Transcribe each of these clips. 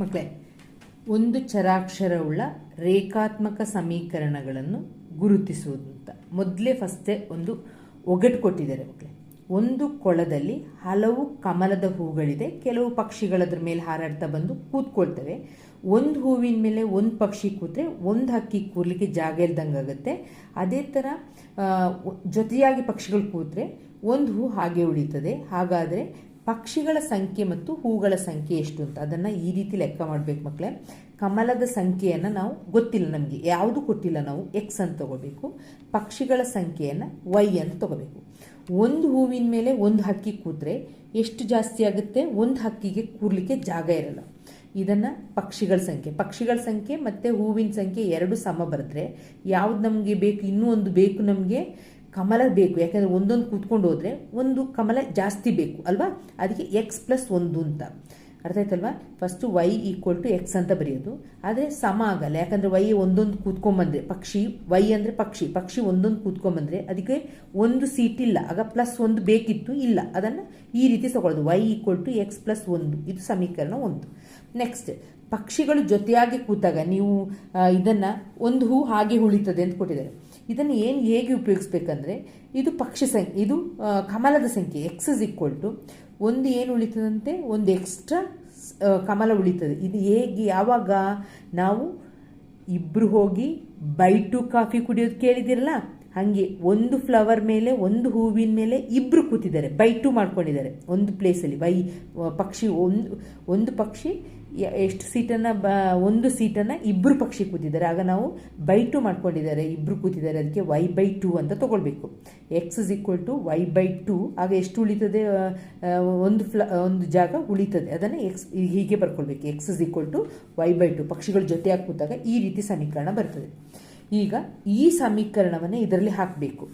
ಮಕ್ಕಳೇ ಒಂದು ಚರಾಕ್ಷರವುಳ್ಳ ರೇಖಾತ್ಮಕ ಸಮೀಕರಣಗಳನ್ನು ಗುರುತಿಸುವುದು ಅಂತ ಮೊದಲೇ ಫಸ್ಟೇ ಒಂದು ಒಗಟು ಕೊಟ್ಟಿದ್ದಾರೆ ಮಕ್ಕಳೇ ಒಂದು ಕೊಳದಲ್ಲಿ ಹಲವು ಕಮಲದ ಹೂಗಳಿದೆ, ಕೆಲವು ಪಕ್ಷಿಗಳದ್ರ ಮೇಲೆ ಹಾರಾಡ್ತಾ ಬಂದು ಕೂತ್ಕೊಳ್ತವೆ. ಒಂದು ಹೂವಿನ ಮೇಲೆ ಒಂದು ಪಕ್ಷಿ ಕೂತ್ರೆ ಒಂದು ಹಕ್ಕಿ ಕೂರ್ಲಿಕ್ಕೆ ಜಾಗ ಇಲ್ದಂಗೆ ಆಗುತ್ತೆ. ಅದೇ ಥರ ಜೊತೆಯಾಗಿ ಪಕ್ಷಿಗಳು ಕೂತ್ರೆ ಒಂದು ಹೂ ಹಾಗೆ ಉಳಿತದೆ ಹಾಗಾದರೆ ಪಕ್ಷಿಗಳ ಸಂಖ್ಯೆ ಮತ್ತು ಹೂಗಳ ಸಂಖ್ಯೆ ಎಷ್ಟು ಅಂತ ಅದನ್ನು ಈ ರೀತಿ ಲೆಕ್ಕ ಮಾಡಬೇಕು ಮಕ್ಕಳೇ ಕಮಲದ ಸಂಖ್ಯೆಯನ್ನು ನಾವು ಗೊತ್ತಿಲ್ಲ ನಮಗೆ. ಯಾವುದು ಕೊಟ್ಟಿಲ್ಲ ನಾವು? ಎಕ್ಸ್ ಅಂತ ತಗೋಬೇಕು. ಪಕ್ಷಿಗಳ ಸಂಖ್ಯೆಯನ್ನು ವೈ ಅಂತ ತಗೋಬೇಕು. ಒಂದು ಹೂವಿನ ಮೇಲೆ ಒಂದು ಹಕ್ಕಿ ಕೂತ್ರೆ ಎಷ್ಟು ಜಾಸ್ತಿ ಆಗುತ್ತೆ? ಒಂದು ಹಕ್ಕಿಗೆ ಕೂರ್ಲಿಕ್ಕೆ ಜಾಗ ಇರಲ್ಲ. ಇದನ್ನು ಪಕ್ಷಿಗಳ ಸಂಖ್ಯೆ. ಪಕ್ಷಿಗಳ ಸಂಖ್ಯೆ ಮತ್ತು ಹೂವಿನ ಸಂಖ್ಯೆ ಎರಡು ಸಮ ಬರೆದ್ರೆ ಯಾವುದು ನಮಗೆ ಬೇಕು? ಇನ್ನೂ ಒಂದು ಬೇಕು ನಮಗೆ. ಕಮಲ ಬೇಕು, ಯಾಕಂದರೆ ಒಂದೊಂದು ಕೂತ್ಕೊಂಡು ಹೋದರೆ ಒಂದು ಕಮಲ ಜಾಸ್ತಿ ಬೇಕು, ಅಲ್ವಾ? ಅದಕ್ಕೆ ಎಕ್ಸ್ ಪ್ಲಸ್ ಒಂದು ಅಂತ. ಅರ್ಥ ಆಯ್ತಲ್ವಾ? First Y equal to X ಅಂತ ಬರೆಯೋದು. ಆದರೆ ಸಮ ಆಗಲ್ಲ, ಯಾಕಂದರೆ ವೈ ಒಂದೊಂದು ಕೂತ್ಕೊಂಬಂದ್ರೆ, ಪಕ್ಷಿ ವೈ ಅಂದರೆ ಪಕ್ಷಿ ಪಕ್ಷಿ ಒಂದೊಂದು ಕೂತ್ಕೊಂಬಂದ್ರೆ ಅದಕ್ಕೆ ಒಂದು ಸೀಟ್ ಇಲ್ಲ. ಆಗ ಪ್ಲಸ್ ಒಂದು ಬೇಕಿತ್ತು, ಇಲ್ಲ. ಅದನ್ನು ಈ ರೀತಿ ತಗೊಳ್ಳೋದು. Y equal to X plus ಒಂದು. ಇದು ಸಮೀಕರಣ ಒಂದು. ನೆಕ್ಸ್ಟ್ ಪಕ್ಷಿಗಳು ಜೊತೆಯಾಗಿ ಕೂತಾಗ ನೀವು ಇದನ್ನು ಒಂದು ಹೂ ಹಾಗೆ ಉಳಿತದೆ ಅಂತ ಕೊಟ್ಟಿದ್ದಾರೆ. ಇದನ್ನು ಏನು ಹೇಗೆ ಉಪಯೋಗಿಸ್ಬೇಕಂದ್ರೆ, ಇದು ಪಕ್ಷಿ ಸಂಖ್ಯೆ ಇದು ಕಮಲದ ಸಂಖ್ಯೆ ಎಕ್ಸ್ ಇಸ್ ಈಕ್ವಲ್ ಟು ಒಂದು ಏನು ಉಳಿತದಂತೆ? ಒಂದು ಎಕ್ಸ್ಟ್ರಾ ಕಮಲ ಉಳಿತದೆ. ಇದು ಹೇಗೆ, ಯಾವಾಗ ನಾವು ಇಬ್ರು ಹೋಗಿ ಬೈ ಟು ಕಾಫಿ ಕುಡಿಯೋದು ಕೇಳಿದಿರಲ್ಲ ಹಾಗೆ ಒಂದು ಫ್ಲವರ್ ಮೇಲೆ, ಒಂದು ಹೂವಿನ ಮೇಲೆ ಇಬ್ರು ಕೂತಿದ್ದಾರೆ ಬೈ ಟು ಮಾಡ್ಕೊಂಡಿದ್ದಾರೆ. ಒಂದು ಪ್ಲೇಸಲ್ಲಿ ಬೈ ಪಕ್ಷಿ, ಒಂದು ಒಂದು ಪಕ್ಷಿ ಎಷ್ಟು ಸೀಟನ್ನು ಬ ಒಂದು ಸೀಟನ್ನು ಇಬ್ಬರು ಪಕ್ಷಿ ಕೂತಿದ್ದಾರೆ. ಆಗ ನಾವು ಬೈ ಟು ಮಾಡ್ಕೊಂಡಿದ್ದಾರೆ. ಇಬ್ಬರು ಕೂತಿದ್ದಾರೆ. ಅದಕ್ಕೆ ವೈ ಬೈ ಟು ಅಂತ ತಗೊಳ್ಬೇಕು. X is equal to Y by two ಆಗ ಎಷ್ಟು ಉಳಿತದೆ? ಒಂದು ಫ್ಲ ಒಂದು ಜಾಗ ಉಳಿತದೆ. ಅದನ್ನು ಎಕ್ಸ್ ಹೀಗೆ ಬರ್ಕೊಳ್ಬೇಕು. X is equal to Y by two ಪಕ್ಷಿಗಳು ಜೊತೆಯಾಗಿ ಕೂತಾಗ ಈ ರೀತಿ ಸಮೀಕರಣ ಬರ್ತದೆ. ಈಗ ಈ ಸಮೀಕರಣವನ್ನು ಇದರಲ್ಲಿ ಹಾಕಬೇಕು.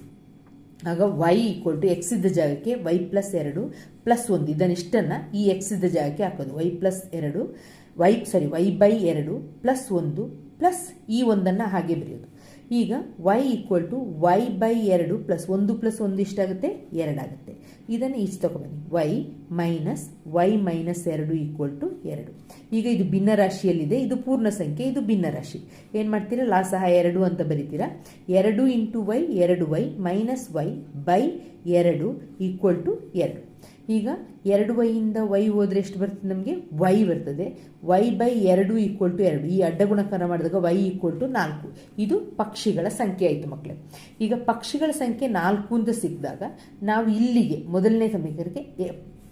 ಆಗ ವೈ ಈಕ್ವಲ್ ಟು ಎಕ್ಸ್ ಇದ್ದ ಜಾಗಕ್ಕೆ ವೈ ಪ್ಲಸ್ ಎರಡು ಪ್ಲಸ್ ಒಂದು. ಇದನ್ನಿಷ್ಟನ್ನು ಈ ಎಕ್ಸ್ ಇದ್ದ ಜಾಗಕ್ಕೆ ಹಾಕೋದು. ವೈ ಪ್ಲಸ್ ಎರಡು ವೈ ಸಾರಿ ವೈ ಬೈ ಎರಡು ಪ್ಲಸ್ ಒಂದು ಪ್ಲಸ್ ಈ ಒಂದನ್ನು ಹಾಗೆ ಬರೆಯೋದು. ಈಗ Y equal to Y by ಎರಡು ಪ್ಲಸ್ ಒಂದು ಪ್ಲಸ್ ಒಂದು ಇಷ್ಟಾಗುತ್ತೆ ಎರಡಾಗುತ್ತೆ ಇದನ್ನು ಈಚೆ ತಗೊಬನ್ನಿ. ವೈ ಮೈನಸ್ ವೈ ಮೈನಸ್ ಎರಡು ಈಕ್ವಲ್ ಟು ಎರಡು. ಈಗ ಇದು ಭಿನ್ನ ರಾಶಿಯಲ್ಲಿದೆ. ಇದು ಪೂರ್ಣ ಸಂಖ್ಯೆ, ಇದು ಭಿನ್ನ ರಾಶಿ. ಏನು ಮಾಡ್ತೀರಾ? ಲಾ ಸಹ ಎರಡು ಅಂತ ಬರೀತೀರಾ? ಎರಡು ಇಂಟು ವೈ ಎರಡು ವೈ ಮೈನಸ್ ವೈ ಬೈ ಎರಡು ಈಕ್ವಲ್ ಟು ಎರಡು. ಈಗ ಎರಡು ವೈಯಿಂದ ವೈ ಹೋದ್ರೆ ಎಷ್ಟು ಬರ್ತದೆ ನಮಗೆ? ವೈ ಬರ್ತದೆ. ವೈ ಬೈ ಎರಡು ಈಕ್ವಲ್ ಟು ಎರಡು. ಈ ಅಡ್ಡ ಗುಣಕಾರ ಮಾಡಿದಾಗ ವೈ ಈಕ್ವಲ್ ಟು ನಾಲ್ಕು. ಇದು ಪಕ್ಷಿಗಳ ಸಂಖ್ಯೆ ಆಯಿತು ಮಕ್ಕಳೇ ಈಗ ಪಕ್ಷಿಗಳ ಸಂಖ್ಯೆ ನಾಲ್ಕು ಅಂತ ಸಿಕ್ಕಿದಾಗ ನಾವು ಇಲ್ಲಿಗೆ, ಮೊದಲನೇ ಸಮೀಕರಣಕ್ಕೆ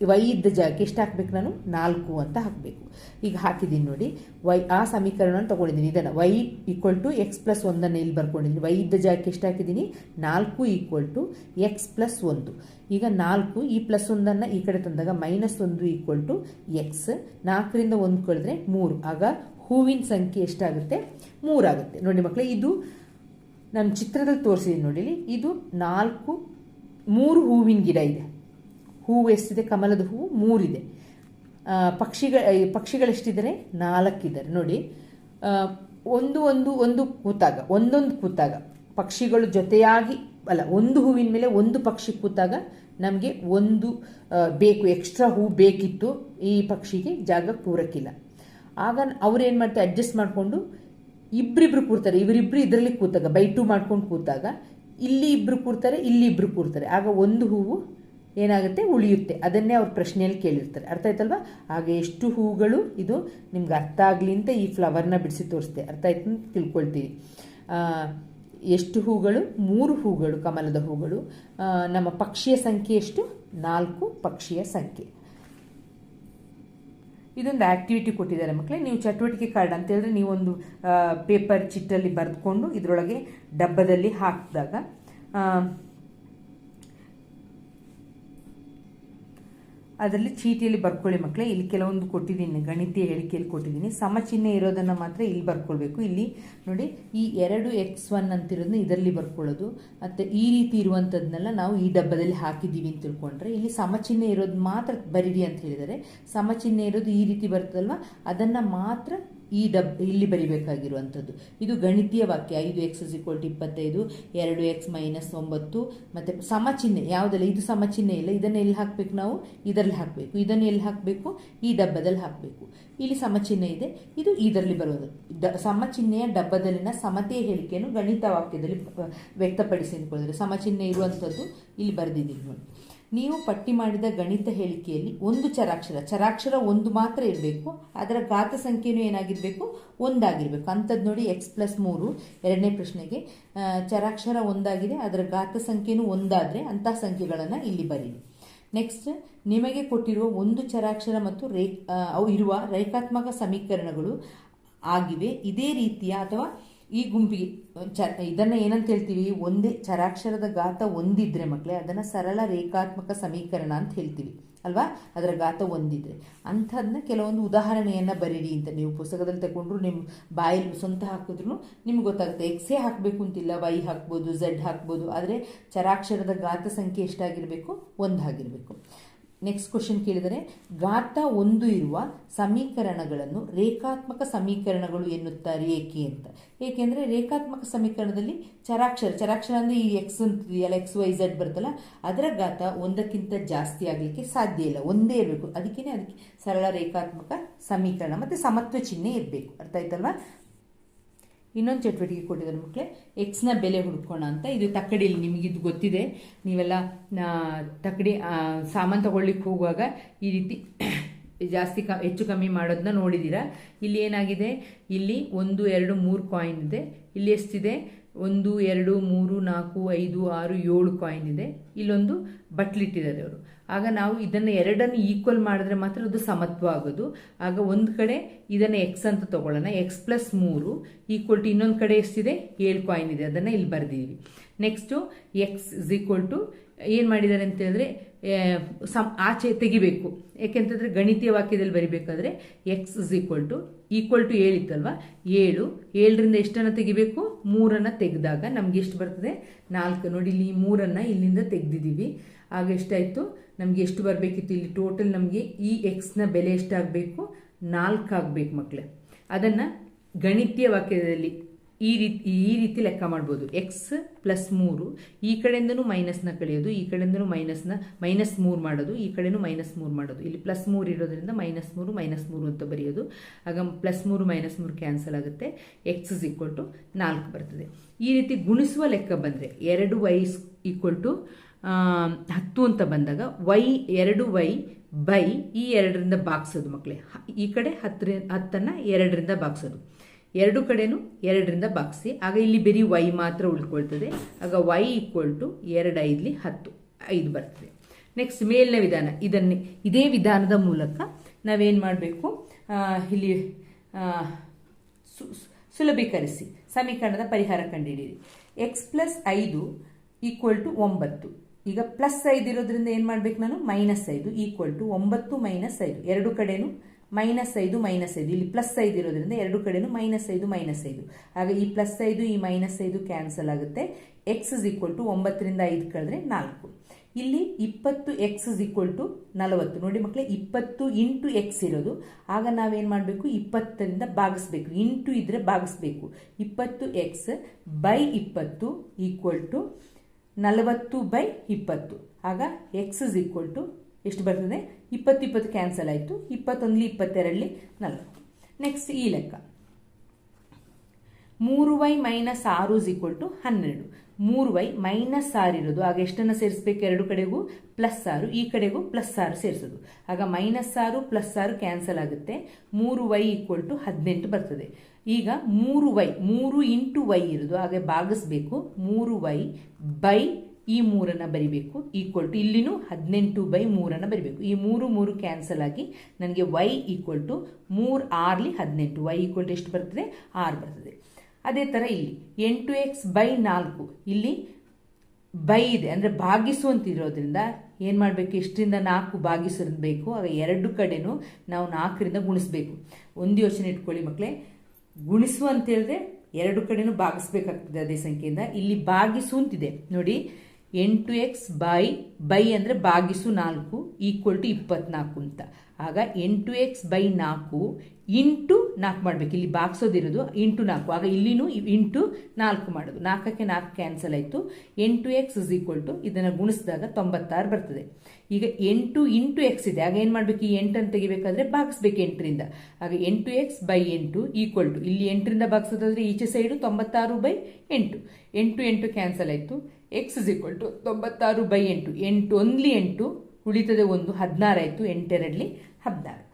ವೈ ಇದ್ದ ಜಾಗಕ್ಕೆ ಎಷ್ಟು ಹಾಕ್ಬೇಕು ನಾನು? ನಾಲ್ಕು ಅಂತ ಹಾಕಬೇಕು. ಈಗ ಹಾಕಿದ್ದೀನಿ ನೋಡಿ. ವೈ, ಆ ಸಮೀಕರಣವನ್ನು ತಗೊಂಡಿದ್ದೀನಿ. ಇದನ್ನು Y equal to X plus ಒಂದನ್ನು ಇಲ್ಲಿ ಬರ್ಕೊಂಡಿದ್ದೀನಿ. ವೈ ಇದ್ದ ಜಾಗಕ್ಕೆ ಎಷ್ಟು ಹಾಕಿದ್ದೀನಿ? ನಾಲ್ಕು ಈಕ್ವಲ್ ಟು ಎಕ್ಸ್ ಪ್ಲಸ್ ಒಂದು. ಈಗ ನಾಲ್ಕು ಈ ಪ್ಲಸ್ ಒಂದನ್ನು ಈ ಕಡೆ ತಂದಾಗ ಮೈನಸ್ ಒಂದು ಈಕ್ವಲ್ ಟು ಎಕ್ಸ್. ನಾಲ್ಕರಿಂದ ಒಂದು ಕಳೆದ್ರೆ ಮೂರು. ಆಗ ಹೂವಿನ ಸಂಖ್ಯೆ ಎಷ್ಟಾಗುತ್ತೆ? ಮೂರಾಗುತ್ತೆ. ನೋಡಿ ಮಕ್ಕಳೇ, ಇದು ನಾನು ಚಿತ್ರದಲ್ಲಿ ತೋರಿಸಿದ್ದೀನಿ ನೋಡಿ ಇಲ್ಲಿ. ಇದು ನಾಲ್ಕು, ಮೂರು ಹೂವಿನ ಗಿಡ ಇದೆ. ಹೂವು ಎಷ್ಟಿದೆ, ಕಮಲದ ಹೂವು ಮೂರಿದೆ. ಈ ಪಕ್ಷಿಗಳೆಷ್ಟಿದ್ದಾರೆ? ನಾಲ್ಕಿದ್ದಾರೆ. ನೋಡಿ ಒಂದು ಒಂದು ಒಂದು ಕೂತಾಗ, ಒಂದೊಂದು ಕೂತಾಗ ಪಕ್ಷಿಗಳು ಜೊತೆಯಾಗಿ, ಅಲ್ಲ, ಒಂದು ಹೂವಿನ ಮೇಲೆ ಒಂದು ಪಕ್ಷಿ ಕೂತಾಗ ನಮಗೆ ಒಂದು ಬೇಕು, ಎಕ್ಸ್ಟ್ರಾ ಹೂ ಬೇಕಿತ್ತು ಈ ಪಕ್ಷಿಗೆ ಜಾಗ ಕೂರಕ್ಕಿಲ್ಲ ಆಗ ಅವ್ರು ಏನು ಮಾಡ್ತಾರೆ? ಅಡ್ಜಸ್ಟ್ ಮಾಡಿಕೊಂಡು ಇಬ್ಬರಿಬ್ರು ಕೂರ್ತಾರೆ. ಇವರಿಬ್ರು ಇದರಲ್ಲಿ ಕೂತಾಗ, ಬೈ ಟು ಮಾಡ್ಕೊಂಡು ಕೂತಾಗ, ಇಲ್ಲಿ ಇಬ್ರು ಕೂರ್ತಾರೆ, ಇಲ್ಲಿ ಇಬ್ರು ಕೂರ್ತಾರೆ. ಆಗ ಒಂದು ಹೂವು ಏನಾಗುತ್ತೆ? ಉಳಿಯುತ್ತೆ. ಅದನ್ನೇ ಅವ್ರ ಪ್ರಶ್ನೆಯಲ್ಲಿ ಕೇಳಿರ್ತಾರೆ. ಅರ್ಥ ಆಯ್ತಲ್ವಾ? ಹಾಗೆ ಎಷ್ಟು ಹೂಗಳು ಇದು ನಿಮ್ಗೆ ಅರ್ಥ ಆಗಲಿ ಅಂತ ಈ ಫ್ಲವರ್ನ ಬಿಡಿಸಿ ತೋರಿಸ್ತೆ ಅರ್ಥ ಆಯ್ತು ಅಂತ ತಿಳ್ಕೊಳ್ತೀವಿ. ಎಷ್ಟು ಹೂಗಳು? ಮೂರು ಹೂಗಳು, ಕಮಲದ ಹೂಗಳು. ನಮ್ಮ ಪಕ್ಷಿಯ ಸಂಖ್ಯೆ ಎಷ್ಟು? ನಾಲ್ಕು ಪಕ್ಷಿಯ ಸಂಖ್ಯೆ. ಇದೊಂದು ಆಕ್ಟಿವಿಟಿ ಕೊಟ್ಟಿದ್ದಾರೆ ಮಕ್ಕಳೇ ನೀವು ಚಟುವಟಿಕೆ ಕಾರ್ಡ್ ಅಂತ ಹೇಳಿದ್ರೆ ನೀವೊಂದು ಪೇಪರ್ ಚಿಟ್ಟಲ್ಲಿ ಬರೆದುಕೊಂಡು ಇದರೊಳಗೆ ಡಬ್ಬದಲ್ಲಿ ಹಾಕಿದಾಗ ಅದರಲ್ಲಿ ಚೀಟಿಯಲ್ಲಿ ಬರ್ಕೊಳ್ಳಿ ಮಕ್ಕಳೇ ಇಲ್ಲಿ ಕೆಲವೊಂದು ಕೊಟ್ಟಿದ್ದೀನಿ, ಗಣಿತೀಯ ಹೇಳಿಕೆಯಲ್ಲಿ ಕೊಟ್ಟಿದ್ದೀನಿ. ಸಮಚಿಹ್ನೆ ಇರೋದನ್ನು ಮಾತ್ರ ಇಲ್ಲಿ ಬರ್ಕೊಳ್ಬೇಕು. ಇಲ್ಲಿ ನೋಡಿ, ಈ ಎರಡು ಎಕ್ಸ್ ಒನ್ ಅಂತಿರೋದನ್ನ ಇದರಲ್ಲಿ ಬರ್ಕೊಳ್ಳೋದು. ಮತ್ತು ಈ ರೀತಿ ಇರುವಂಥದ್ದನ್ನೆಲ್ಲ ನಾವು ಈ ಡಬ್ಬದಲ್ಲಿ ಹಾಕಿದ್ದೀವಿ ಅಂತ ತಿಳ್ಕೊಂಡ್ರೆ. ಇಲ್ಲಿ ಸಮಚಿಹ್ನೆ ಇರೋದು ಮಾತ್ರ ಬರೀರಿ ಅಂತ ಹೇಳಿದರೆ ಸಮಚಿಹ್ನೆ ಇರೋದು ಈ ರೀತಿ ಬರ್ತದಲ್ವ? ಅದನ್ನು ಮಾತ್ರ ಈ ಡಬ್, ಇಲ್ಲಿ ಬರಿಬೇಕಾಗಿರುವಂಥದ್ದು. ಇದು ಗಣಿತೀಯ ವಾಕ್ಯ. ಐದು ಎಕ್ಸ್ ಇಕ್ವಲ್ ಟು ಇಪ್ಪತ್ತೈದು, ಎರಡು ಎಕ್ಸ್ ಮೈನಸ್ ಒಂಬತ್ತು, ಮತ್ತು ಸಮಚಿಹ್ನೆ, ಯಾವುದಲ್ಲ? ಇದು ಸಮಚಿಹ್ನೆ ಇಲ್ಲ. ಇದನ್ನು ಎಲ್ಲಿ ಹಾಕಬೇಕು ನಾವು? ಇದರಲ್ಲಿ ಹಾಕಬೇಕು. ಇದನ್ನು ಎಲ್ಲಿ ಹಾಕಬೇಕು? ಈ ಡಬ್ಬದಲ್ಲಿ ಹಾಕಬೇಕು. ಇಲ್ಲಿ ಸಮಚಿಹ್ನೆ ಇದೆ. ಇದು ಇದರಲ್ಲಿ ಬರೋದು ಡ ಸಮಚಿಹ್ನೆಯ ಡಬ್ಬದಲ್ಲಿನ ಸಮತೆಯ ಹೇಳಿಕೆಯನ್ನು ಗಣಿತ ವಾಕ್ಯದಲ್ಲಿ, ಪ- ವ್ಯಕ್ತಪಡಿಸಿ ಅಂದ್ಕೊಳ್ಳಿದ್ರೆ ಸಮಚಿಹ್ನೆ ಇರುವಂಥದ್ದು ಇಲ್ಲಿ ಬರೆದಿದ್ದೀನಿ ನೋಡಿ. ನೀವು ಪಟ್ಟಿ ಮಾಡಿದ ಗಣಿತ ಹೇಳಿಕೆಯಲ್ಲಿ ಒಂದು ಚರಾಕ್ಷರ ಚರಾಕ್ಷರ ಒಂದು ಮಾತ್ರ ಇರಬೇಕು, ಅದರ ಘಾತ ಸಂಖ್ಯೆನೂ ಏನಾಗಿರಬೇಕು? ಒಂದಾಗಿರಬೇಕು. ಅಂಥದ್ದು ನೋಡಿ ಎಕ್ಸ್ ಪ್ಲಸ್ ಮೂರು, ಎರಡನೇ ಪ್ರಶ್ನೆಗೆ ಚರಾಕ್ಷರ ಒಂದಾಗಿದೆ, ಅದರ ಘಾತ ಸಂಖ್ಯೆನೂ ಒಂದಾದರೆ ಅಂಥ ಸಂಖ್ಯೆಗಳನ್ನು ಇಲ್ಲಿ ಬರೀರಿ. ನೆಕ್ಸ್ಟ್ ನಿಮಗೆ ಕೊಟ್ಟಿರುವ ಒಂದು ಚರಾಕ್ಷರ ಮತ್ತು ರೇ ಅವು ಇರುವ ರೇಖಾತ್ಮಕ ಸಮೀಕರಣಗಳು ಆಗಿವೆ. ಇದೇ ರೀತಿಯ ಅಥವಾ ಈ ಗುಂಪಿಗೆ ಚ, ಇದನ್ನು ಏನಂತ ಹೇಳ್ತೀವಿ? ಒಂದೇ ಚರಾಕ್ಷರದ ಘಾತ ಒಂದಿದ್ರೆ ಮಕ್ಕಳೇ ಅದನ್ನು ಸರಳ ರೇಖಾತ್ಮಕ ಸಮೀಕರಣ ಅಂತ ಹೇಳ್ತೀವಿ, ಅಲ್ವಾ? ಅದರ ಘಾತ ಒಂದಿದ್ರೆ. ಅಂಥದ್ದನ್ನ ಕೆಲವೊಂದು ಉದಾಹರಣೆಯನ್ನು ಬರೀರಿ ಅಂತ. ನೀವು ಪುಸ್ತಕದಲ್ಲಿ ತಗೊಂಡ್ರು ನಿಮ್ಮ ಬಾಯಲ್ಲಿ ಸ್ವಂತ ಹಾಕಿದ್ರು ನಿಮ್ಗೆ ಗೊತ್ತಾಗುತ್ತೆ. ಎಕ್ಸೇ ಹಾಕಬೇಕು ಅಂತಿಲ್ಲ ವೈ ಹಾಕ್ಬೋದು ಝೆಡ್ ಹಾಕ್ಬೋದು, ಆದರೆ ಚರಾಕ್ಷರದ ಘಾತ ಸಂಖ್ಯೆ ಎಷ್ಟಾಗಿರಬೇಕು? ಒಂದಾಗಿರಬೇಕು. ನೆಕ್ಸ್ಟ್ ಕ್ವಶನ್ ಕೇಳಿದರೆ ಘಾತ ಒಂದು ಇರುವ ಸಮೀಕರಣಗಳನ್ನು ರೇಖಾತ್ಮಕ ಸಮೀಕರಣಗಳು ಎನ್ನುತ್ತಾರೆ ಏಕೆ ಅಂತ. ಏಕೆಂದರೆ ರೇಖಾತ್ಮಕ ಸಮೀಕರಣದಲ್ಲಿ ಚರಾಕ್ಷರ ಚರಾಕ್ಷರ ಅಂದರೆ ಈ ಎಕ್ಸ್ ಅಂತಿದೆಯಲ್ಲ ಎಕ್ಸ್ ವೈ ಝಡ್ ಬರ್ತಲ್ಲ ಅದರ ಘಾತ ಒಂದಕ್ಕಿಂತ ಜಾಸ್ತಿ ಆಗಲಿಕ್ಕೆ ಸಾಧ್ಯ ಇಲ್ಲ. ಒಂದೇ ಇರಬೇಕು. ಅದಕ್ಕೇ ಅದಕ್ಕೆ ಸರಳ ರೇಖಾತ್ಮಕ ಸಮೀಕರಣ ಮತ್ತು ಸಮತ್ವ ಚಿಹ್ನೆ ಇರಬೇಕು. ಅರ್ಥ ಆಯ್ತಲ್ವಾ? ಇನ್ನೊಂದು ಚಟುವಟಿಕೆ ಕೊಟ್ಟಿದ್ದಾರೆ ಮಕ್ಕಳೇ. ಎಕ್ಸ್ನ ಬೆಲೆ ಹುಡ್ಕೋಣ ಅಂತ. ಇದು ತಕ್ಕಡಿಯಲ್ಲಿ ನಿಮಗಿದು ಗೊತ್ತಿದೆ. ನೀವೆಲ್ಲ ತಕ್ಕಡಿ ಸಾಮಾನು ತಗೊಳ್ಳಿಕ್ಕೆ ಹೋಗುವಾಗ ಈ ರೀತಿ ಜಾಸ್ತಿ ಕ ಹೆಚ್ಚು ಕಮ್ಮಿ ಮಾಡೋದನ್ನ ನೋಡಿದ್ದೀರಾ ಇಲ್ಲಿ ಏನಾಗಿದೆ? ಇಲ್ಲಿ ಒಂದು, ಎರಡು, ಮೂರು ಕಾಯಿನ್ ಇದೆ. ಇಲ್ಲಿ ಎಷ್ಟಿದೆ? ಒಂದು, ಎರಡು, ಮೂರು, ನಾಲ್ಕು, ಐದು, ಆರು, ಏಳು ಕಾಯಿನ್ ಇದೆ. ಇಲ್ಲೊಂದು ಬಟ್ಲಿಟ್ಟಿದ್ದಾರೆ ಅವರು. ಆಗ ನಾವು ಇದನ್ನು ಎರಡನ್ನು ಈಕ್ವಲ್ ಮಾಡಿದ್ರೆ ಮಾತ್ರ ಅದು ಸಮತ್ವ ಆಗೋದು. ಆಗ ಒಂದು ಕಡೆ ಇದನ್ನು ಎಕ್ಸ್ ಅಂತ ತಗೊಳ್ಳೋಣ. ಎಕ್ಸ್ ಪ್ಲಸ್ ಮೂರು ಈಕ್ವಲ್ ಟು ಇನ್ನೊಂದು ಕಡೆ ಎಷ್ಟಿದೆ? ಏಳು ಕಾಯಿನ್ ಇದೆ. ಅದನ್ನು ಇಲ್ಲಿ ಬರೆದಿದ್ದೀವಿ next X is equal to ಏನು ಮಾಡಿದ್ದಾರೆ ಅಂತ ಹೇಳಿದ್ರೆ ಸಮ್, ಆಚೆ ತೆಗಿಬೇಕು. ಯಾಕೆಂತಂದ್ರೆ ಗಣಿತೀಯ ವಾಕ್ಯದಲ್ಲಿ ಬರಿಬೇಕಾದ್ರೆ X is equal to equal to ಏಳಿತ್ತಲ್ವಾ ಏಳು, ಏಳರಿಂದ ಎಷ್ಟನ್ನು ತೆಗಿಬೇಕು? ಮೂರನ್ನು ತೆಗೆದಾಗ ನಮ್ಗೆ ಎಷ್ಟು ಬರ್ತದೆ? ನಾಲ್ಕು. ನೋಡಿ, ಇಲ್ಲಿ ಮೂರನ್ನು ಇಲ್ಲಿಂದ ತೆಗೆದಿದ್ದೀವಿ. ಆಗ ಎಷ್ಟಾಯಿತು? ನಮಗೆ ಎಷ್ಟು ಬರಬೇಕಿತ್ತು? ಇಲ್ಲಿ ಟೋಟಲ್ ನಮಗೆ ಈ ಎಕ್ಸ್ನ ಬೆಲೆ ಎಷ್ಟಾಗಬೇಕು? ನಾಲ್ಕು ಆಗಬೇಕು ಮಕ್ಕಳೇ ಅದನ್ನು ಗಣಿತೀಯ ವಾಕ್ಯದಲ್ಲಿ ಈ ರೀತಿ ಈ ರೀತಿ ಲೆಕ್ಕ ಮಾಡ್ಬೋದು. ಎಕ್ಸ್ ಪ್ಲಸ್ ಮೂರು, ಈ ಕಡೆಯಿಂದನು ಮೈನಸ್ನ ಕಳೆಯೋದು, ಈ ಕಡೆಯಿಂದನೂ ಮೈನಸ್ನ ಮೈನಸ್ ಮೂರು ಮಾಡೋದು, ಈ ಕಡೆಯೂ ಮೈನಸ್ ಮೂರು ಮಾಡೋದು. ಇಲ್ಲಿ ಪ್ಲಸ್ ಮೂರು ಇರೋದ್ರಿಂದ ಮೈನಸ್ ಮೂರು ಮೈನಸ್ ಮೂರು ಅಂತ ಬರೆಯೋದು. ಆಗ ಪ್ಲಸ್ ಮೂರು ಮೈನಸ್ ಮೂರು ಕ್ಯಾನ್ಸಲ್ ಆಗುತ್ತೆ. ಎಕ್ಸ್ ಇಸ್ ಈಕ್ವಲ್ ಟು ನಾಲ್ಕು ಬರ್ತದೆ. ಈ ರೀತಿ ಗುಣಿಸುವ ಲೆಕ್ಕ ಬಂದರೆ ಎರಡು ವೈ ಈಕ್ವಲ್ ಟು ಹತ್ತು ಅಂತ ಬಂದಾಗ ವೈ ಎರಡು ವೈ ಬೈ ಈ ಎರಡರಿಂದ ಬಾಗಿಸೋದು ಮಕ್ಕಳೇ ಈ ಕಡೆ ಹತ್ತರಿಂದ ಹತ್ತನ್ನು ಎರಡರಿಂದ ಬಾಗಿಸೋದು ಎರಡು ಕಡೆನೂ ಎರಡರಿಂದ ಬಾಗಿಸಿ ಆಗ ಇಲ್ಲಿ ಬರೀ ವೈ ಮಾತ್ರ ಉಳ್ಕೊಳ್ತದೆ. ಆಗ ವೈ ಈಕ್ವಲ್ ಟು ಎರಡು ಐದಲಿ ಹತ್ತು, ಐದು ಬರ್ತದೆ. ನೆಕ್ಸ್ಟ್ ಮೇಲಿನ ವಿಧಾನ. ಇದನ್ನೇ, ಇದೇ ವಿಧಾನದ ಮೂಲಕ ನಾವೇನು ಮಾಡಬೇಕು? ಇಲ್ಲಿ ಸುಲಭೀಕರಿಸಿ. ಸಮೀಕರಣದ ಪರಿಹಾರ ಕಂಡುಹಿಡಿಯಿರಿ ಎಕ್ಸ್ ಪ್ಲಸ್ ಐದು ಈಕ್ವಲ್ ಟು ಒಂಬತ್ತು. ಈಗ ಪ್ಲಸ್ ಐದು ಇರೋದ್ರಿಂದ ಏನು ಮಾಡಬೇಕು ನಾನು? ಮೈನಸ್ ಐದು ಈಕ್ವಲ್ ಟು ಒಂಬತ್ತು ಮೈನಸ್ ಐದು. ಎರಡು ಕಡೆನೂ ಮೈನಸ್ ಐದು ಮೈನಸ್ ಐದು. ಇಲ್ಲಿ ಪ್ಲಸ್ ಐದು ಇರೋದ್ರಿಂದ ಎರಡು ಕಡೆಯೂ ಮೈನಸ್ ಐದು ಮೈನಸ್ ಐದು. ಆಗ ಈ ಪ್ಲಸ್ ಐದು, ಈ ಮೈನಸ್ ಐದು ಕ್ಯಾನ್ಸಲ್ ಆಗುತ್ತೆ. ಎಕ್ಸ್ ಇಸ್ ಈಕ್ವಲ್ ಟು ಒಂಬತ್ತರಿಂದ ಐದು ಕಳೆದ್ರೆ ನಾಲ್ಕು. ಇಲ್ಲಿ ಇಪ್ಪತ್ತು ಎಕ್ಸ್ ಇಸ್ ಈಕ್ವಲ್ ಟು ನಲವತ್ತು. ನೋಡಿ ಮಕ್ಕಳೇ, ಇಪ್ಪತ್ತು ಇಂಟು ಎಕ್ಸ್ ಇರೋದು. ಆಗ ನಾವೇನು ಮಾಡಬೇಕು? ಇಪ್ಪತ್ತರಿಂದ ಭಾಗಿಸ್ಬೇಕು. ಇಂಟು ಇದ್ರೆ ಭಾಗಿಸ್ಬೇಕು. ಇಪ್ಪತ್ತು ಎಕ್ಸ್ ಬೈ ಇಪ್ಪತ್ತು ಈಕ್ವಲ್ ಟು ನಲವತ್ತು ಬೈ ಇಪ್ಪತ್ತು. ಆಗ ಎಕ್ಸ್ ಇಸ್ ಈಕ್ವಲ್ ಟು ಎಷ್ಟು ಬರ್ತದೆ? ಇಪ್ಪತ್ತು ಇಪ್ಪತ್ತು ಕ್ಯಾನ್ಸಲ್ ಆಯಿತು. ಇಪ್ಪತ್ತೊಂದಲಿ ಇಪ್ಪತ್ತೆರಡಲಿ ನಲ್ವತ್ತು ನೆಕ್ಸ್ಟ್ ಈ ಲೆಕ್ಕ. ಮೂರು ವೈ ಮೈನಸ್ ಆರು ಇಸ್ ಈಕ್ವಲ್ ಟು ಹನ್ನೆರಡು. ಮೂರು ವೈ ಮೈನಸ್ ಆರು ಇರೋದು. ಆಗ ಎಷ್ಟನ್ನು ಸೇರಿಸ್ಬೇಕು? ಎರಡು ಕಡೆಗೂ ಪ್ಲಸ್ ಆರು. ಈ ಕಡೆಗೂ ಪ್ಲಸ್ ಆರು ಸೇರಿಸೋದು. ಆಗ ಮೈನಸ್ ಆರು ಪ್ಲಸ್ ಆರು ಕ್ಯಾನ್ಸಲ್ ಆಗುತ್ತೆ. ಮೂರು ವೈ ಈಕ್ವಲ್ ಟು ಹದಿನೆಂಟು ಬರ್ತದೆ. ಈಗ ಮೂರು ವೈ, ಮೂರು ಇಂಟು ವೈ ಇರೋದು. ಹಾಗೆ ಭಾಗಿಸ್ಬೇಕು. ಮೂರು ವೈ ಬೈ ಈ ಮೂರನ್ನು ಬರಿಬೇಕು ಈಕ್ವಲ್ ಟು ಇಲ್ಲಿನೂ ಹದಿನೆಂಟು ಬೈ ಮೂರನ್ನು ಬರಿಬೇಕು. ಈ ಮೂರು ಮೂರು ಕ್ಯಾನ್ಸಲ್ ಆಗಿ ನನಗೆ ವೈ ಈಕ್ವಲ್ ಟು ಮೂರು ಆರ್ಲಿ ಹದಿನೆಂಟು. ವೈ ಈಕ್ವಲ್ ಟು ಎಷ್ಟು ಬರ್ತದೆ? ಆರು ಬರ್ತದೆ. ಅದೇ ಥರ ಇಲ್ಲಿ ಎಂಟು ಎಕ್ಸ್ ಬೈ ನಾಲ್ಕು. ಇಲ್ಲಿ ಬೈ ಇದೆ. ಅಂದರೆ ಭಾಗಿಸುವಂತಿರೋದ್ರಿಂದ ಏನು ಮಾಡಬೇಕು? ಎಷ್ಟರಿಂದ ನಾಲ್ಕು ಭಾಗಿಸಬೇಕು ಆಗ ಎರಡು ಕಡೆನೂ ನಾವು ನಾಲ್ಕರಿಂದ ಗುಣಿಸ್ಬೇಕು. ಒಂದು ಯೋಚನೆ ಇಟ್ಕೊಳ್ಳಿ ಮಕ್ಕಳೇ ಗುಣಿಸು ಅಂತ ಹೇಳಿದ್ರೆ ಎರಡು ಕಡೆನೂ ಭಾಗಿಸ್ಬೇಕಾಗ್ತದೆ ಅದೇ ಸಂಖ್ಯೆಯಿಂದ. ಇಲ್ಲಿ ಭಾಗಿಸು ಅಂತಿದೆ. ನೋಡಿ ಎಂಟು ಎಕ್ಸ್ ಬೈ ಬೈ ಅಂದರೆ ಬಾಗಿಸು ನಾಲ್ಕು ಈಕ್ವಲ್ ಟು ಇಪ್ಪತ್ನಾಲ್ಕು ಅಂತ. ಆಗ ಎಂಟು ಎಕ್ಸ್ ಬೈ ನಾಲ್ಕು ಇಂಟು ನಾಲ್ಕು ಮಾಡಬೇಕು. ಇಲ್ಲಿ ಬಾಗಿಸೋದಿರೋದು ಇಂಟು ನಾಲ್ಕು. ಆಗ ಇಲ್ಲಿನೂ ಇಂಟು ನಾಲ್ಕು ಮಾಡೋದು. ನಾಲ್ಕಕ್ಕೆ ನಾಲ್ಕು ಕ್ಯಾನ್ಸಲ್ ಆಯಿತು. ಎಂಟು ಎಕ್ಸ್ ಇಸ್ ಈಕ್ವಲ್ ಟು ಇದನ್ನು ಗುಣಿಸಿದಾಗ ತೊಂಬತ್ತಾರು ಬರ್ತದೆ. ಈಗ ಎಂಟು ಇಂಟು ಎಕ್ಸ್ ಇದೆ. ಆಗ ಏನು ಮಾಡಬೇಕು? ಈ ಎಂಟನ್ನು ತೆಗಿಬೇಕಾದ್ರೆ ಬಾಗಿಸ್ಬೇಕು ಎಂಟರಿಂದ. ಆಗ ಎಂಟು ಎಕ್ಸ್ ಬೈ ಎಂಟು ಈಕ್ವಲ್ ಟು ಇಲ್ಲಿ ಎಂಟರಿಂದ ಬಾಗಿಸೋದಾದ್ರೆ ಈಚೆ ಸೈಡು ತೊಂಬತ್ತಾರು ಬೈ ಎಂಟು. ಎಂಟು ಎಂಟು ಕ್ಯಾನ್ಸಲ್ ಆಯಿತು. ಎಕ್ಸ್ ಇಸ್ ಈಕ್ವಲ್ ಟು ತೊಂಬತ್ತಾರು ಬೈ ಎಂಟು. ಎಂಟು ಒಂದ್ಲಿ ಎಂಟು, ಉಳಿತದೆ ಒಂದು ಹದಿನಾರಾಯಿತು ಎಂಟೆರಡಲಿ ಹದಿನಾರು.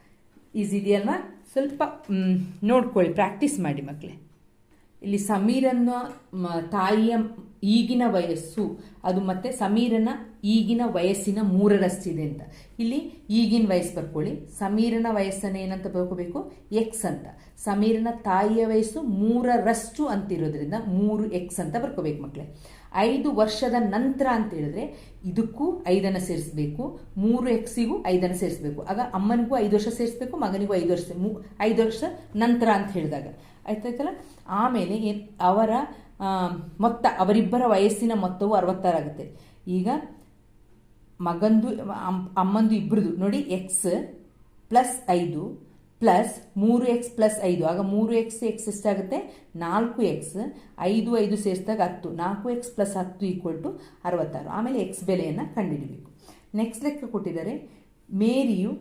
ಈಸಿ ಇದೆಯಲ್ವಾ? ಸ್ವಲ್ಪ ನೋಡ್ಕೊಳ್ಳಿ ಪ್ರಾಕ್ಟೀಸ್ ಮಾಡಿ ಮಕ್ಕಳೇ ಇಲ್ಲಿ ಸಮೀರನ್ನು ತಾಯಿಯ ಈಗಿನ ವಯಸ್ಸು, ಅದು ಮತ್ತೆ ಸಮೀರನ ಈಗಿನ ವಯಸ್ಸಿನ ಮೂರರಷ್ಟಿದೆ ಅಂತ. ಇಲ್ಲಿ ಈಗಿನ ವಯಸ್ಸು ಬರ್ಕೊಳ್ಳಿ. ಸಮೀರನ ವಯಸ್ಸನ್ನು ಏನಂತ ಬರ್ಕೋಬೇಕು? ಎಕ್ಸ್ ಅಂತ. ಸಮೀರನ ತಾಯಿಯ ವಯಸ್ಸು ಮೂರರಷ್ಟು ಅಂತಿರೋದ್ರಿಂದ ಮೂರು ಎಕ್ಸ್ ಅಂತ ಬರ್ಕೋಬೇಕು ಮಕ್ಕಳೇ ಐದು ವರ್ಷದ ನಂತರ ಅಂತ ಹೇಳಿದ್ರೆ ಇದಕ್ಕೂ ಐದನ್ನು ಸೇರಿಸಬೇಕು. ಮೂರು ಎಕ್ಸಿಗೂ ಐದನ್ನು ಸೇರಿಸಬೇಕು. ಆಗ ಅಮ್ಮನಿಗೂ ಐದು ವರ್ಷ ಸೇರಿಸಬೇಕು, ಮಗನಿಗೂ ಐದು ವರ್ಷ ಮೂ ಐದು ವರ್ಷ ನಂತರ ಅಂತ ಹೇಳಿದಾಗ. ಆಯ್ತಾಯ್ತಲ್ಲ? ಆಮೇಲೆ ಅವರ ಮೊತ್ತ, ಅವರಿಬ್ಬರ ವಯಸ್ಸಿನ ಮೊತ್ತವು ಅರವತ್ತಾರಾಗುತ್ತೆ. ಈಗ ಮಗಂದು, ಅಮ್- ಅಮ್ಮಂದು ಇಬ್ಬರದು ನೋಡಿ ಎಕ್ಸ್ ಪ್ಲಸ್ ಐದು ಪ್ಲಸ್ ಮೂರು ಎಕ್ಸ್ ಪ್ಲಸ್ ಐದು. ಆಗ ಮೂರು ಎಕ್ಸ್ ಎಕ್ಸ್ ಎಷ್ಟಾಗುತ್ತೆ? ನಾಲ್ಕು ಎಕ್ಸ್ ಐದು ಐದು ಸೇರಿಸಿದಾಗ ಹತ್ತು. ನಾಲ್ಕು ಎಕ್ಸ್ ಪ್ಲಸ್ ಹತ್ತು ಈಕ್ವಲ್ ಟು ಅರವತ್ತಾರು. ಆಮೇಲೆ ಎಕ್ಸ್ ಬೆಲೆಯನ್ನು ಕಂಡುಹಿಡಬೇಕು. ನೆಕ್ಸ್ಟ್ ಲೆಕ್ಕ ಕೊಟ್ಟಿದ್ದಾರೆ. ಮೇರಿಯು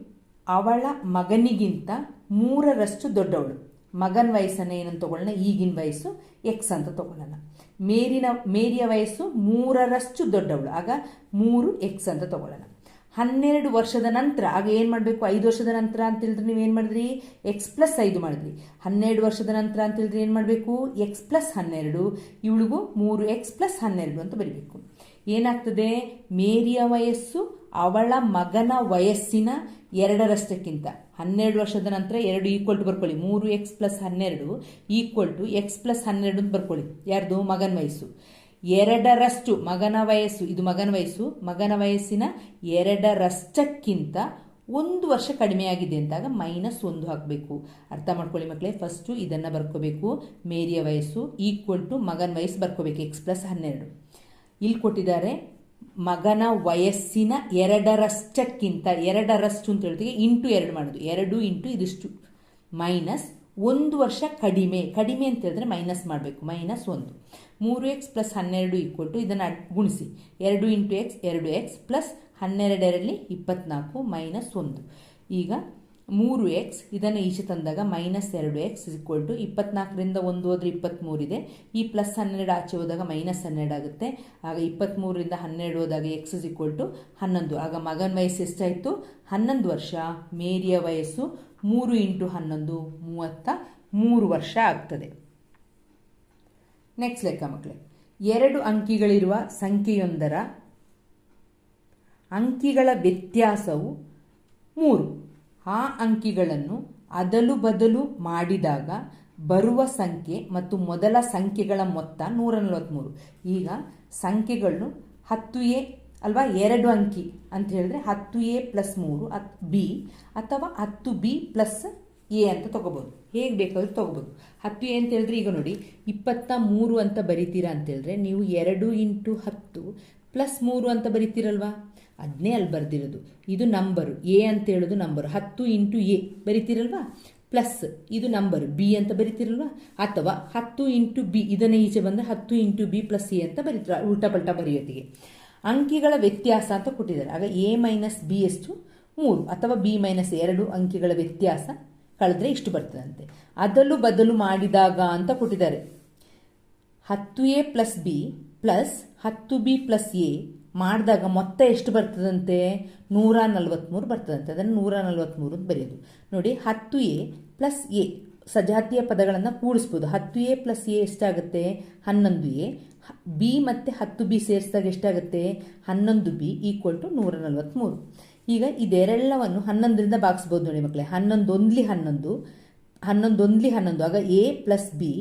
ಅವಳ ಮಗನಿಗಿಂತ ಮೂರರಷ್ಟು ದೊಡ್ಡವಳು. ಮಗನ ವಯಸ್ಸನ್ನು ಏನಂತ ತಗೊಳ್ಳೋಣ ಈಗಿನ ವಯಸ್ಸು ಎಕ್ಸ್ ಅಂತ ತಗೊಳ್ಳೋಣ. ಮೇರಿನ ಮೇರಿಯ ವಯಸ್ಸು ಮೂರರಷ್ಟು ದೊಡ್ಡವಳು. ಆಗ ಮೂರು ಎಕ್ಸ್ ಅಂತ ತಗೊಳ್ಳೋಣ. ಹನ್ನೆರಡು ವರ್ಷದ ನಂತರ, ಆಗ ಏನು ಮಾಡಬೇಕು? ಐದು ವರ್ಷದ ನಂತರ ಅಂತ ಹೇಳಿದ್ರೆ ನೀವು ಏನು ಮಾಡಿದ್ರಿ? ಎಕ್ಸ್ ಪ್ಲಸ್ ಐದು ಮಾಡಿದ್ರಿ. ಹನ್ನೆರಡು ವರ್ಷದ ನಂತರ ಅಂತ ಹೇಳಿದ್ರೆ ಏನು ಮಾಡಬೇಕು? ಎಕ್ಸ್ ಪ್ಲಸ್ ಹನ್ನೆರಡು, ಇವಳಿಗೂ ಮೂರು ಎಕ್ಸ್ ಪ್ಲಸ್ ಹನ್ನೆರಡು ಅಂತ ಬರೀಬೇಕು. ಏನಾಗ್ತದೆ? ಮೇರಿಯ ವಯಸ್ಸು, ಅವಳ ಮಗನ ವಯಸ್ಸಿನ ಎರಡರಷ್ಟಕ್ಕಿಂತ. ಹನ್ನೆರಡು ವರ್ಷದ ನಂತರ ಎರಡು ಈಕ್ವಲ್ ಟು ಬರ್ಕೊಳ್ಳಿ. ಮೂರು ಎಕ್ಸ್ ಪ್ಲಸ್ ಹನ್ನೆರಡು ಈಕ್ವಲ್ ಟು ಎಕ್ಸ್ ಪ್ಲಸ್ ಹನ್ನೆರಡು ಅಂತ ಬರ್ಕೊಳ್ಳಿ. ಯಾರ್ದು? ಮಗನ ವಯಸ್ಸು. ಎರಡರಷ್ಟು ಮಗನ ವಯಸ್ಸು, ಇದು ಮಗನ ವಯಸ್ಸು, ಮಗನ ವಯಸ್ಸಿನ ಎರಡರಷ್ಟಕ್ಕಿಂತ ಒಂದು ವರ್ಷ ಕಡಿಮೆಯಾಗಿದೆ ಅಂತಾಗ ಮೈನಸ್ ಒಂದು ಹಾಕಬೇಕು. ಅರ್ಥ ಮಾಡ್ಕೊಳ್ಳಿ ಮಕ್ಕಳೇ ಫಸ್ಟು ಇದನ್ನು ಬರ್ಕೋಬೇಕು. ಮೇರಿಯ ವಯಸ್ಸು ಈಕ್ವಲ್ ಟು ಮಗನ ವಯಸ್ಸು ಬರ್ಕೋಬೇಕು ಎಕ್ಸ್ ಪ್ಲಸ್ ಹನ್ನೆರಡು. ಇಲ್ಲಿ ಕೊಟ್ಟಿದ್ದಾರೆ ಮಗನ ವಯಸ್ಸಿನ ಎರಡರಷ್ಟಕ್ಕಿಂತ, ಎರಡರಷ್ಟು ಅಂತ ಹೇಳ್ತೀವಿ ಇಂಟು ಎರಡು ಮಾಡೋದು. ಎರಡು ಇಂಟು ಇದಿಷ್ಟು. ಮೈನಸ್ ಒಂದು ವರ್ಷ ಕಡಿಮೆ ಕಡಿಮೆ ಅಂತ ಹೇಳಿದ್ರೆ ಮೈನಸ್ ಮಾಡಬೇಕು ಮೈನಸ್ ಒಂದು. ಮೂರು ಎಕ್ಸ್ ಪ್ಲಸ್ ಹನ್ನೆರಡು ಈಕ್ವಲ್ ಟು ಇದನ್ನು ಗುಣಿಸಿ. ಎರಡು ಇಂಟು ಎಕ್ಸ್ ಎರಡು ಎಕ್ಸ್ ಪ್ಲಸ್ ಹನ್ನೆರಡರಲ್ಲಿ ಇಪ್ಪತ್ನಾಲ್ಕು ಮೈನಸ್ ಒಂದು. ಈಗ ಮೂರು ಎಕ್ಸ್ ಇದನ್ನು ಈಚೆ ತಂದಾಗ ಮೈನಸ್ ಎರಡು ಎಕ್ಸ್ ಈಕ್ವಲ್ ಟು ಇಪ್ಪತ್ನಾಲ್ಕರಿಂದ ಒಂದು ಹೋದ್ರೆ ಇಪ್ಪತ್ತ್ಮೂರಿದೆ ಈ ಪ್ಲಸ್ ಹನ್ನೆರಡು ಆಚೆ ಹೋದಾಗ ಮೈನಸ್ ಹನ್ನೆರಡು ಆಗುತ್ತೆ. ಆಗ ಇಪ್ಪತ್ತ್ಮೂರರಿಂದ ಹನ್ನೆರಡು ಹೋದಾಗ ಎಕ್ಸ್ ಇಸ್ ಈಕ್ವಲ್ ಟು ಹನ್ನೊಂದು. ಆಗ ಮಗನ ವಯಸ್ಸು ಎಷ್ಟಾಯಿತು? ಹನ್ನೊಂದು ವರ್ಷ. ಮೇರಿಯ ವಯಸ್ಸು ಮೂರು ಇಂಟು ಹನ್ನೊಂದು, ಮೂವತ್ತ ಮೂರು ವರ್ಷ ಆಗ್ತದೆ. ನೆಕ್ಸ್ಟ್ ಲೆಕ್ಕ ಮಕ್ಕಳೇ ಎರಡು ಅಂಕಿಗಳಿರುವ ಸಂಖ್ಯೆಯೊಂದರ ಅಂಕಿಗಳ ವ್ಯತ್ಯಾಸವು ಮೂರು. ಆ ಅಂಕಿಗಳನ್ನು ಅದಲು ಬದಲು ಮಾಡಿದಾಗ ಬರುವ ಸಂಖ್ಯೆ ಮತ್ತು ಮೊದಲ ಸಂಖ್ಯೆಗಳ ಮೊತ್ತ ನೂರ ನಲವತ್ತ್ಮೂರು ಈಗ ಸಂಖ್ಯೆಗಳು ಹತ್ತು ಎ ಅಲ್ವಾ? ಎರಡು ಅಂಕಿ ಅಂತ ಹೇಳಿದ್ರೆ ಹತ್ತು ಎ ಪ್ಲಸ್ ಮೂರು ಬಿ ಅಥವಾ ಹತ್ತು ಬಿ ಪ್ಲಸ್ ಎ ಅಂತ ತಗೋಬೋದು. ಹೇಗೆ ಬೇಕಾದ್ರೂ ತಗೋಬೋದು. ಹತ್ತು ಎ ಅಂತ ಹೇಳಿದ್ರೆ ಈಗ ನೋಡಿ, ಇಪ್ಪತ್ತ ಮೂರು ಅಂತ ಬರೀತೀರಾ ಅಂತ ಹೇಳಿದ್ರೆ ನೀವು ಎರಡು ಇಂಟು ಹತ್ತು ಪ್ಲಸ್ ಮೂರು ಅಂತ ಬರಿತೀರಲ್ವಾ? ಅದನ್ನೇ ಅಲ್ಲಿ ಬರ್ದಿರೋದು. ಇದು ನಂಬರು. ಎ ಅಂತ ಹೇಳೋದು ನಂಬರು. ಹತ್ತು ಇಂಟು ಎ ಬರಿತೀರಲ್ವಾ? ಪ್ಲಸ್ ಇದು ನಂಬರ್. ಬಿ ಅಂತ ಬರಿತೀರಲ್ವಾ? ಅಥವಾ ಹತ್ತು ಇಂಟು ಬಿ, ಇದನ್ನೇ ಈಚೆ ಬಂದರೆ ಹತ್ತು ಇಂಟು ಬಿ ಪ್ಲಸ್ ಎ ಅಂತ ಬರೀತೀರ. ಉಲ್ಟಾ ಪಲ್ಟಾ ಬರೆಯೋತ್ತಿಗೆ ಅಂಕಿಗಳ ವ್ಯತ್ಯಾಸ ಅಂತ ಕೊಟ್ಟಿದ್ದಾರೆ. ಆಗ ಎ ಮೈನಸ್ ಬಿ ಎಷ್ಟು? ಮೂರು. ಅಥವಾ ಬಿ ಮೈನಸ್ ಎರಡು ಅಂಕಿಗಳ ವ್ಯತ್ಯಾಸ ಕಳೆದ್ರೆ ಇಷ್ಟು ಬರ್ತದಂತೆ. ಅದಲು ಬದಲು ಮಾಡಿದಾಗ ಅಂತ ಕೊಟ್ಟಿದ್ದಾರೆ. ಹತ್ತು ಎ ಪ್ಲಸ್ ಬಿ ಪ್ಲಸ್ ಹತ್ತು ಬಿ ಪ್ಲಸ್ ಎ ಮಾಡಿದಾಗ ಮೊತ್ತ ಎಷ್ಟು ಬರ್ತದಂತೆ? ನೂರ ನಲ್ವತ್ತ್ಮೂರು ಬರ್ತದಂತೆ. ಅದನ್ನು ನೂರ ನಲ್ವತ್ತ್ಮೂರು ಅಂತ ಬರೆಯೋದು. ನೋಡಿ, ಹತ್ತು ಎ ಪ್ಲಸ್ ಎ ಸಜಾತಿಯ ಪದಗಳನ್ನು ಕೂಡಿಸ್ಬೋದು. ಹತ್ತು ಎ ಪ್ಲಸ್ ಎ ಎಷ್ಟಾಗುತ್ತೆ? ಹನ್ನೊಂದು ಎ. ಬಿ ಮತ್ತು ಹತ್ತು ಬಿ ಸೇರಿಸಿದಾಗ ಎಷ್ಟಾಗುತ್ತೆ? ಹನ್ನೊಂದು ಬಿ ಈಕ್ವಲ್ ಟು ನೂರ ನಲವತ್ತ್ಮೂರು ಈಗ ಇದೆರೆಲ್ಲವನ್ನು ಹನ್ನೊಂದರಿಂದ ಭಾಗಿಸ್ಬೋದು ನೋಡಿ ಮಕ್ಕಳೇ. ಹನ್ನೊಂದೊಂದ್ಲಿ ಹನ್ನೊಂದು ಹನ್ನೊಂದೊಂದ್ಲಿ ಹನ್ನೊಂದು. ಆಗ A plus B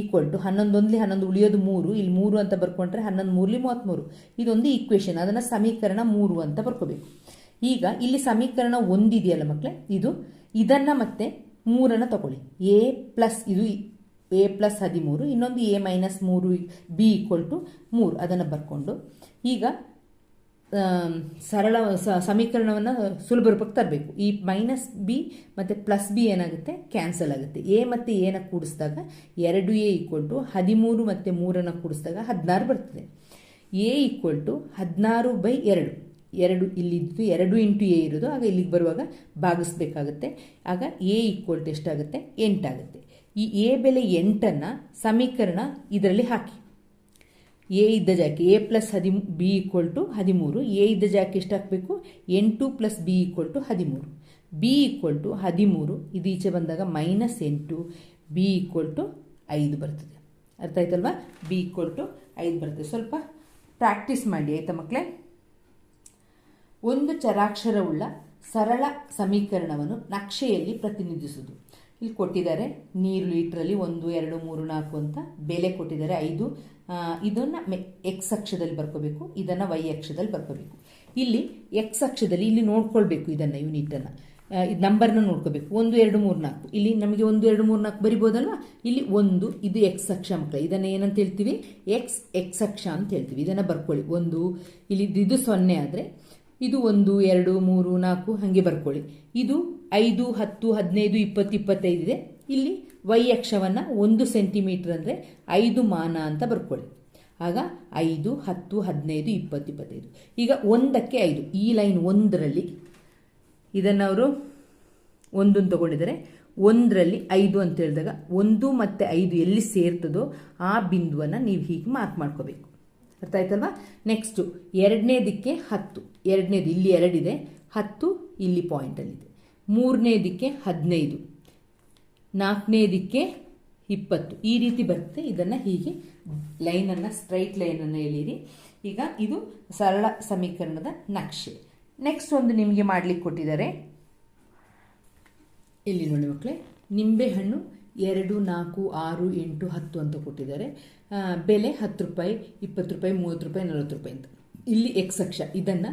equal to ಹನ್ನೊಂದೊಂದ್ಲಿ ಹನ್ನೊಂದು ಉಳಿಯೋದು ಮೂರು. ಇಲ್ಲಿ ಮೂರು ಅಂತ ಬರ್ಕೊಂಡ್ರೆ ಹನ್ನೊಂದು ಮೂರ್ಲಿ ಮೂವತ್ತ್ಮೂರು ಇದೊಂದು ಈಕ್ವೇಷನ್ ಅದನ್ನು ಸಮೀಕರಣ ಮೂರು ಅಂತ ಬರ್ಕೋಬೇಕು. ಈಗ ಇಲ್ಲಿ ಸಮೀಕರಣ ಒಂದಿದೆಯಲ್ಲ ಮಕ್ಕಳೇ? ಇದು ಇದನ್ನು ಮತ್ತೆ ಮೂರನ್ನು ತಗೊಳ್ಳಿ. ಎ ಪ್ಲಸ್ ಇದು ಎ ಪ್ಲಸ್ ಹದಿಮೂರು, ಇನ್ನೊಂದು ಎ ಮೈನಸ್ ಮೂರು ಬಿ ಈಕ್ವಲ್ ಟು ಮೂರು. ಅದನ್ನು ಬರ್ಕೊಂಡು ಈಗ ಸರಳ ಸಮೀಕರಣವನ್ನು ಸುಲಭ ರೂಪಕ್ಕೆ ತರಬೇಕು. ಈ ಮೈನಸ್ ಬಿ ಮತ್ತು ಪ್ಲಸ್ ಬಿ ಏನಾಗುತ್ತೆ? ಕ್ಯಾನ್ಸಲ್ ಆಗುತ್ತೆ. ಎ ಮತ್ತು ಎನ ಕೂಡಿಸಿದಾಗ ಎರಡು ಎ ಈಕ್ವಲ್ ಟು ಹದಿಮೂರು ಮತ್ತು ಮೂರನ್ನು ಕೂಡಿಸಿದಾಗ ಹದಿನಾರು ಬರ್ತದೆ. ಎ ಈಕ್ವಲ್ ಟು ಹದಿನಾರು ಬೈ ಎರಡು. ಎರಡು ಇಲ್ಲಿದ್ದು ಎರಡು ಇಂಟು ಎ ಇರೋದು ಆಗ ಇಲ್ಲಿಗೆ ಬರುವಾಗ ಭಾಗಿಸ್ಬೇಕಾಗುತ್ತೆ. ಆಗ ಎ ಈಕ್ವಲ್ ಟು ಎಷ್ಟಾಗುತ್ತೆ? ಎಂಟಾಗುತ್ತೆ. ಈ ಎ ಬೆಲೆ ಎಂಟನ್ನು ಸಮೀಕರಣ ಇದರಲ್ಲಿ ಹಾಕಿ. ಎ ಇದ್ದ ಜಾಕೆ, ಎ ಪ್ಲಸ್ ಹದಿ ಬಿ ಈಕ್ವಲ್ ಟು ಹದಿಮೂರು. ಎ ಇದ್ದ ಜಾಕೆ ಎಷ್ಟು ಹಾಕಬೇಕು ಎಂಟು ಪ್ಲಸ್ ಬಿ ಈಕ್ವಲ್ ಟು ಹದಿಮೂರು. ಬಿ ಈಕ್ವಲ್ ಟು ಹದಿಮೂರು, ಇದು ಈಚೆ ಬಂದಾಗ ಮೈನಸ್ ಎಂಟು, ಬಿ ಈಕ್ವಲ್ ಟು ಐದು ಬರ್ತದೆ. ಅರ್ಥ ಆಯ್ತಲ್ವಾ? ಬಿ ಈಕ್ವಲ್ ಟು ಐದು ಬರ್ತದೆ. ಸ್ವಲ್ಪ ಪ್ರಾಕ್ಟೀಸ್ ಮಾಡಿ, ಆಯ್ತಾ ಮಕ್ಕಳೇ? ಒಂದು ಚರಾಕ್ಷರವುಳ್ಳ ಸರಳ ಸಮೀಕರಣವನ್ನು ನಕ್ಷೆಯಲ್ಲಿ ಪ್ರತಿನಿಧಿಸುವುದು. ಇಲ್ಲಿ ಕೊಟ್ಟಿದ್ದಾರೆ, ನೀರು ಲೀಟ್ರಲ್ಲಿ ಒಂದು, ಎರಡು, ಮೂರು, ನಾಲ್ಕು ಅಂತ ಬೆಲೆ ಕೊಟ್ಟಿದ್ದಾರೆ, ಐದು. ಇದನ್ನು ಎಕ್ಸ್ ಅಕ್ಷದಲ್ಲಿ ಬರ್ಕೋಬೇಕು, ಇದನ್ನು ವೈ ಅಕ್ಷದಲ್ಲಿ ಬರ್ಕೋಬೇಕು. ಇಲ್ಲಿ ಎಕ್ಸ್ ಅಕ್ಷದಲ್ಲಿ ಇಲ್ಲಿ ನೋಡ್ಕೊಳ್ಬೇಕು ಇದನ್ನು ಯೂನಿಟನ್ನು ಇದು ನಂಬರ್ನ ನೋಡ್ಕೋಬೇಕು. ಒಂದು, ಎರಡು, ಮೂರು, ನಾಲ್ಕು. ಇಲ್ಲಿ ನಮಗೆ ಒಂದು, ಎರಡು, ಮೂರು, ನಾಲ್ಕು ಬರಿಬೋದಲ್ವಾ? ಇಲ್ಲಿ ಒಂದು, ಇದು ಎಕ್ಸ್ ಅಕ್ಷ ಮಕ್ಕಳು. ಇದನ್ನು ಏನಂತ ಹೇಳ್ತೀವಿ? ಎಕ್ಸ್ ಎಕ್ಸ್ ಅಕ್ಷ ಅಂತ ಹೇಳ್ತೀವಿ. ಇದನ್ನು ಬರ್ಕೊಳ್ಳಿ. ಒಂದು, ಇಲ್ಲಿ ಇದು ಸೊನ್ನೆ ಆದರೆ ಇದು ಒಂದು, ಎರಡು, ಮೂರು, ನಾಲ್ಕು, ಹಾಗೆ ಬರ್ಕೊಳ್ಳಿ. ಇದು ಐದು, ಹತ್ತು, ಹದಿನೈದು ಇಪ್ಪತ್ತು ಇಪ್ಪತ್ತೈದು ಇದೆ. ಇಲ್ಲಿ ವೈ ಅಕ್ಷವನ್ನು ಒಂದು ಸೆಂಟಿಮೀಟರ್ ಅಂದರೆ ಐದು ಮಾನ ಅಂತ ಬರ್ಕೊಳ್ಳಿ. ಆಗ ಐದು, ಹತ್ತು, ಹದಿನೈದು ಇಪ್ಪತ್ತು ಇಪ್ಪತ್ತೈದು ಈಗ ಒಂದಕ್ಕೆ ಐದು. ಈ ಲೈನ್ ಒಂದರಲ್ಲಿ ಇದನ್ನು ಅವರು ಒಂದನ್ನು ತಗೊಂಡಿದ್ದಾರೆ. ಒಂದರಲ್ಲಿ ಐದು ಅಂತ ಹೇಳಿದಾಗ ಒಂದು ಮತ್ತು ಐದು ಎಲ್ಲಿ ಸೇರ್ತದೋ ಆ ಬಿಂದುವನ್ನು ನೀವು ಹೀಗೆ ಮಾರ್ಕ್ ಮಾಡ್ಕೋಬೇಕು. ಅರ್ಥ ಆಯ್ತಲ್ವಾ? ನೆಕ್ಸ್ಟು ಎರಡನೇದಕ್ಕೆ ಹತ್ತು. ಎರಡನೇದು ಇಲ್ಲಿ ಎರಡಿದೆ, ಹತ್ತು ಇಲ್ಲಿ ಪಾಯಿಂಟಲ್ಲಿದೆ ಮೂರನೇದಕ್ಕೆ ಹದಿನೈದು, ನಾಲ್ಕನೇದಕ್ಕೆ ಇಪ್ಪತ್ತು. ಈ ರೀತಿ ಬರುತ್ತೆ, ಇದನ್ನು ಹೀಗೆ ಲೈನನ್ನು ಸ್ಟ್ರೈಟ್ ಲೈನನ್ನು ಎಳೀರಿ ಈಗ ಇದು ಸರಳ ಸಮೀಕರಣದ ನಕ್ಷೆ. ನೆಕ್ಸ್ಟ್ ಒಂದು ನಿಮಗೆ ಮಾಡಲಿಕ್ಕೆ ಕೊಟ್ಟಿದ್ದಾರೆ. ಇಲ್ಲಿ ನೋಡಿ ಮಕ್ಕಳೇ ನಿಂಬೆಹಣ್ಣು ಎರಡು, ನಾಲ್ಕು, ಆರು, ಎಂಟು, ಹತ್ತು ಅಂತ ಕೊಟ್ಟಿದ್ದಾರೆ. ಬೆಲೆ ಹತ್ತು ರೂಪಾಯಿ, ಇಪ್ಪತ್ತು ರೂಪಾಯಿ, ಮೂವತ್ತು ರೂಪಾಯಿ, ನಲವತ್ತು ರೂಪಾಯಿ ಅಂತ. ಇಲ್ಲಿ ಎಕ್ಸ್ ಅಕ್ಷ ಇದನ್ನು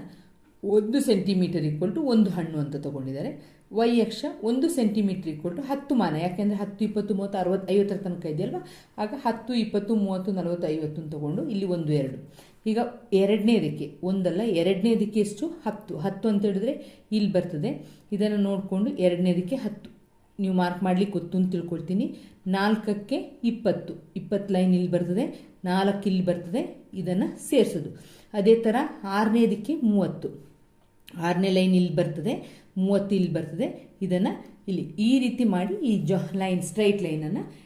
ಒಂದು ಸೆಂಟಿಮೀಟರ್ ಈಕ್ವಲ್ ಟು ಒಂದು ಹಣ್ಣು ಅಂತ ತಗೊಂಡಿದ್ದಾರೆ. ವೈ ಅಕ್ಷ ಒಂದು ಸೆಂಟಿಮೀಟರ್ ಈಕ್ವಲ್ ಟು ಹತ್ತು ಮಾನ. ಯಾಕೆಂದರೆ ಹತ್ತು, ಇಪ್ಪತ್ತು, ಮೂವತ್ತು, ಅರವತ್ತು, ಐವತ್ತರ ತನಕ ಇದೆಯಲ್ವ ಆಗ ಹತ್ತು, ಇಪ್ಪತ್ತು, ಮೂವತ್ತು, ನಲವತ್ತು, ಐವತ್ತು ಅಂತ ತಗೊಂಡು ಇಲ್ಲಿ ಒಂದು, ಎರಡು. ಈಗ ಎರಡನೇದಕ್ಕೆ, ಒಂದಲ್ಲ, ಎರಡನೇದಕ್ಕೆ ಎಷ್ಟು? ಹತ್ತು. ಹತ್ತು ಅಂತ ಹೇಳಿದ್ರೆ ಇಲ್ಲಿ ಬರ್ತದೆ. ಇದನ್ನು ನೋಡಿಕೊಂಡು ಎರಡನೇದಕ್ಕೆ ಹತ್ತು. ನೀವು ಮಾರ್ಕ್ ಮಾಡಲಿಕ್ಕೆ ಗೊತ್ತು ಅಂತ ತಿಳ್ಕೊಳ್ತೀನಿ. ನಾಲ್ಕಕ್ಕೆ ಇಪ್ಪತ್ತು. ಇಪ್ಪತ್ತು ಲೈನ್ ಇಲ್ಲಿ ಬರ್ತದೆ. ನಾಲ್ಕು ಇಲ್ಲಿ ಬರ್ತದೆ. ಇದನ್ನು ಸೇರಿಸೋದು. ಅದೇ ಥರ ಆರನೇದಕ್ಕೆ ಮೂವತ್ತು. ಆರನೇ ಲೈನ್ ಇಲ್ಲಿ ಬರ್ತದೆ, ಮೂವತ್ತು ಇಲ್ಲಿ ಬರ್ತದೆ. ಇದನ್ನು ಇಲ್ಲಿ ಈ ರೀತಿ ಮಾಡಿ ಈ ಜೊ ಲೈನ್ ಸ್ಟ್ರೈಟ್ ಲೈನನ್ನು